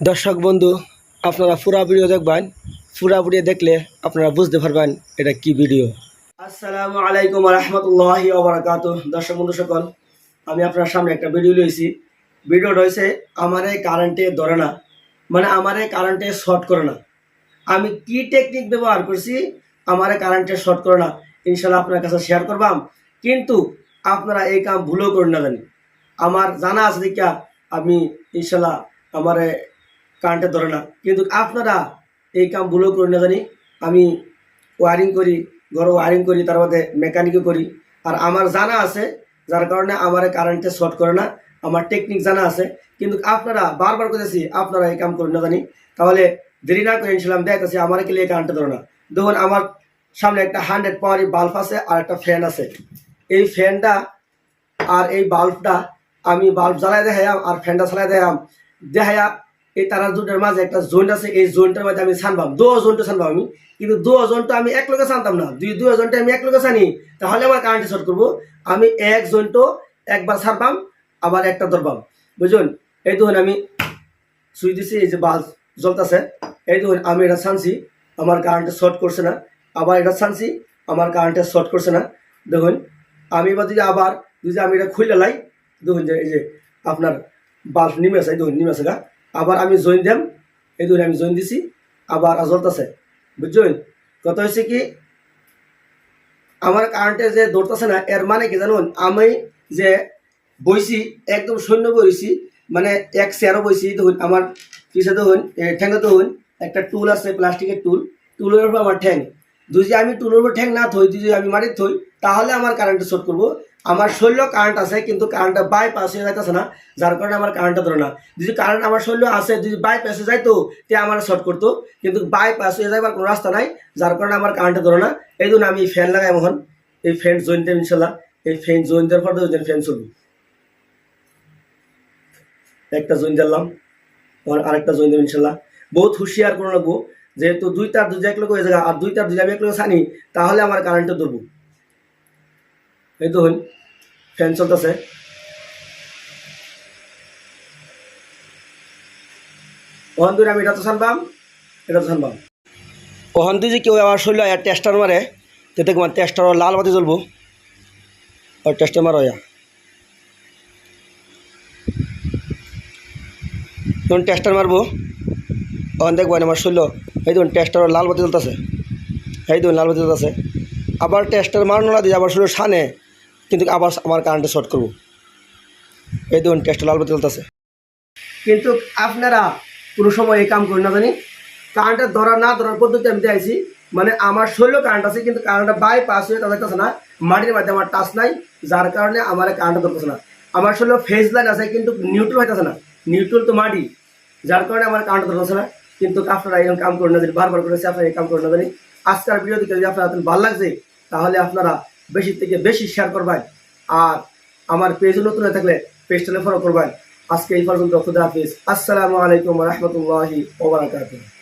দর্শক বন্ধু, আপনারা পুরা ভিডিও দেখবেন। পুরা ভিডিও দেখলে আপনারা বুঝতে পারবেন এটা কি ভিডিও। আসসালামু আলাইকুম রহমতুল্লাহি দর্শক বন্ধু সকল, আমি আপনার সামনে একটা ভিডিও লইছি ভিডিওটা হয়েছে আমারে কারেন্টে ধরে না। মানে আমারে কারেন্টে শর্ট করে না। আমি কি টেকনিক ব্যবহার করছি, আমারে কারেন্টে শর্ট করে না। ইনশাল্লাহ আপনার কাছে শেয়ার করবাম। কিন্তু আপনারা এই কাম ভুলও করেন না জানি। আমার জানা আছে দেখা আমি ইনশাল্লাহ আমারে কারেন্টে ধরে না কিন্তু আপনারা এই কাম ভুলও করেন না জানি। আমি ওয়ারিং করি ঘরে ওয়ারিং করি, তার মধ্যে মেকানিকও করি। আর আমার জানা আছে, যার কারণে আমার কারেন্টে শর্ট করে না, আমার টেকনিক জানা আছে। কিন্তু আপনারা, বারবার করেছি আপনারা এই কাম করেন না জানি। তাহলে দেরি না করে ইনশাল্লাহ আমি দেখতেছি, আমার কি এই কারেন্টে ধরে না। দেখুন, আমার সামনে একটা হান্ড্রেড পাওয়ারি বাল্ব আছে আর একটা ফ্যান আছে। এই ফ্যানটা আর এই বাল্বটা আমি বাল্ব জ্বালাই দেখাইয়াম, আর ফ্যানটা চালাই দেখাইয়াম। দেখাইয়া এই তারা দুটার মাঝে একটা জয়েন্ট আছে, এই জয়েন্টের মধ্যে আমি ছানবাম দু জয়েন্টটা ছানবাম আমি। কিন্তু দু জয়েন্টটা আমি এক লোকে ছানতাম না। দুই দু জয়েন্টটা আমি এক লোকে ছানি তাহলে আমার কারেন্ট শর্ট করব। আমি এক জয়েন্টও একবার ছাড়বাম আবার একটা ধরবাম। বুঝুন? এই দেখুন আমি সুইচ দিছি, এই যে বাল্ব জ্বলতেছে। এই দেখুন আমি এটা ছানছি আমার কারেন্টে শর্ট করছে না। আবার এটা ছানছি আমার কারেন্টে শর্ট করছে না। দেখুন, আমি এবার যদি আবার যদি আমি এটা খুলে লাই, দেখুন যে এই যে আপনার বাল্ব নিমে আছে, এই দেখুন নিমে আছে গা। আবার আমি জয়েন দিম এই দেখুন আমি জয়েন দিছি, আবার আজলত আছে। বুঝছেন? কত হয়েছে কি, আমার কারেন্টে যে দৌড়তেছে না, এর মানে কি জানুন? আমি যে বইছি, একদম শূন্য বইছি মানে এক চেয়ারও বইছি দেখুন, আমার পিছে দেখুন ঠ্যাঙ্গে দেখুন, একটা টুল আছে প্লাস্টিকের টুল টুলের উপর আমার ঠ্যাং। যদি আমি টুলের উপর ঠ্যাং না থই, যদি আমি মাটির থই, তাহলে আমার কারেন্টে শর্ট করব। আমার শরীর কারেন্ট আছে, কিন্তু কারেন্টটা বাই পাস হয়ে যাইতেছে না, যার কারণে আমার কারেন্টটা ধরে না। যদি কারেন্ট আমার শরীর আছে, যদি বাই পাসে যাইতো, তে আমার শর্ট করতো। কিন্তু বাই পাস হয়ে যাবার কোনো রাস্তা নাই, যার কারণে আমার কারেন্টটা ধরে না। এই জন্য আমি ফ্যান লাগাই এখন। এই ফ্যান জয়েন দেব ইনশাল্লাহ। এই ফ্যান জয়েন দেওয়ার পর ফ্যান চলবে একটা জয়েন দিলাম আর আরেকটা জয়েন দেব ইনশাল্লাহ। বহুত হুঁশিয়ার করে রাখব, যেহেতু দুইটা দুই এক লোক হয়ে আর দুই তার দুই আমি এক লোক ছানি তাহলে আমার কারেন্টটা ধরবো। এই তো হইন ফ্যান চলতেছে। ধরে আমি এটা তো ছানবাম এটা তো ছানবাম ওখান থেকে যে কেউ আমার শরীর আর টেস্টার মারে তেতে তোমার টেস্টার লাল বাতি জ্বলবো। আর টেস্টার মারো ইয়া তখন টেস্টার মারবো। ওখান দেখব আমার শরীর, এই দেখুন টেস্টার লাল বাতি জ্বলতেছে। এই দেখুন লাল বাতি জ্বলতেছে। আবার টেস্টার মারানো দিয়ে আবার শরীর সানে। কিন্তু আবার আমার কারেন্টে শর্ট করব। এই দেখুন টেস্টার লাল বাতি জ্বলতেছে। কিন্তু আপনারা কোনো সময় এই কাম করেন না জানি। কারেন্টের ধরা না ধরার পদ্ধতি আমি চাইছি মানে আমার শরীরও কারেন্ট আছে, কিন্তু কারেন্টটা বাই পাস হয়ে তাদের কাছে না, মাটির মধ্যে আমার টাচ নাই, যার কারণে আমার কারেন্টটা ধরতেছে না। আমার শরীরে ফেজ লাইন আছে, কিন্তু নিউট্রাল হইতেছে না। নিউট্রাল তো মাটি, যার কারণে আমার কারেন্ট ধরতেছে না। কিন্তু আপনারা এরকম কাম করেন না বারবার করেছে আপনারা এই কাম করেন না আজকের ভিডিও দিকে যদি আপনার ভালো লাগছে, তাহলে আপনারা বেশি থেকে বেশি শেয়ার করবেন। আর আমার পেজ নতুন থাকলে পেজটা ফলো করবেন। আজকে এই পর্যন্ত, খুদা হাফিজ। আসসালামু আলাইকুম রহমতুল্লাহি ওবরাকাতুহ